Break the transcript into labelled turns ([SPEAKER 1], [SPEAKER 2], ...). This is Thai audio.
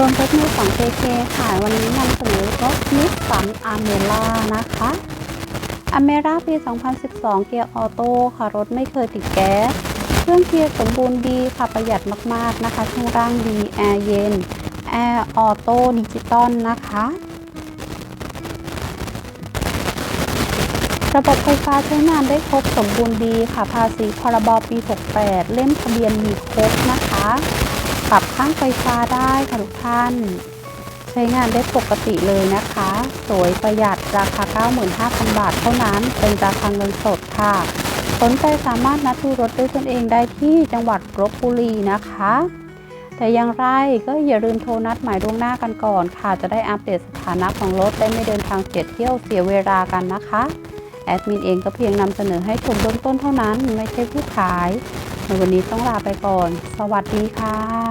[SPEAKER 1] รวมรถมือของ KK ค่ะ วันนี้นำเสนอรถนิสสันอเมร่านะคะอเมร่าปี 2012 เกียร์ออโต้ค่ะ รถไม่เคยติดแก๊ส เครื่องเกียร์สมบูรณ์ดีค่ะ ประหยัดมากๆนะคะช่วงล่างดี แอร์เย็น แอร์ออโต้ดิจิตอลนะคะ ระบบไฟฟ้าใช้งานได้ครบสมบูรณ์ดีค่ะ ภาษีพรบปี 68 เล่มทะเบียนมีครบนะคะ ปรับข้างไฟฟ้าได้ค่ะทุกท่าน ใช้งานได้ปกติเลยนะคะ สวยประหยัดราคา 95,000 บาทเท่านั้น เป็นราคาเงินสดค่ะ สนใจสามารถนัดดูรถด้วยตนเองได้ที่จังหวัดลบบุรีนะคะ แต่อย่างไรก็อย่าลืมโทรนัดหมายล่วงหน้ากันก่อนค่ะ จะได้อัปเดตสถานะของรถได้ไม่เดินทางเสียเที่ยวเสียเวลากันนะคะแอดมินเองก็เพียงนำเสนอให้ชมเบื้องต้นเท่านั้น ไม่ใช่ผู้ขาย ในวันนี้ต้องลาไปก่อน สวัสดีค่ะ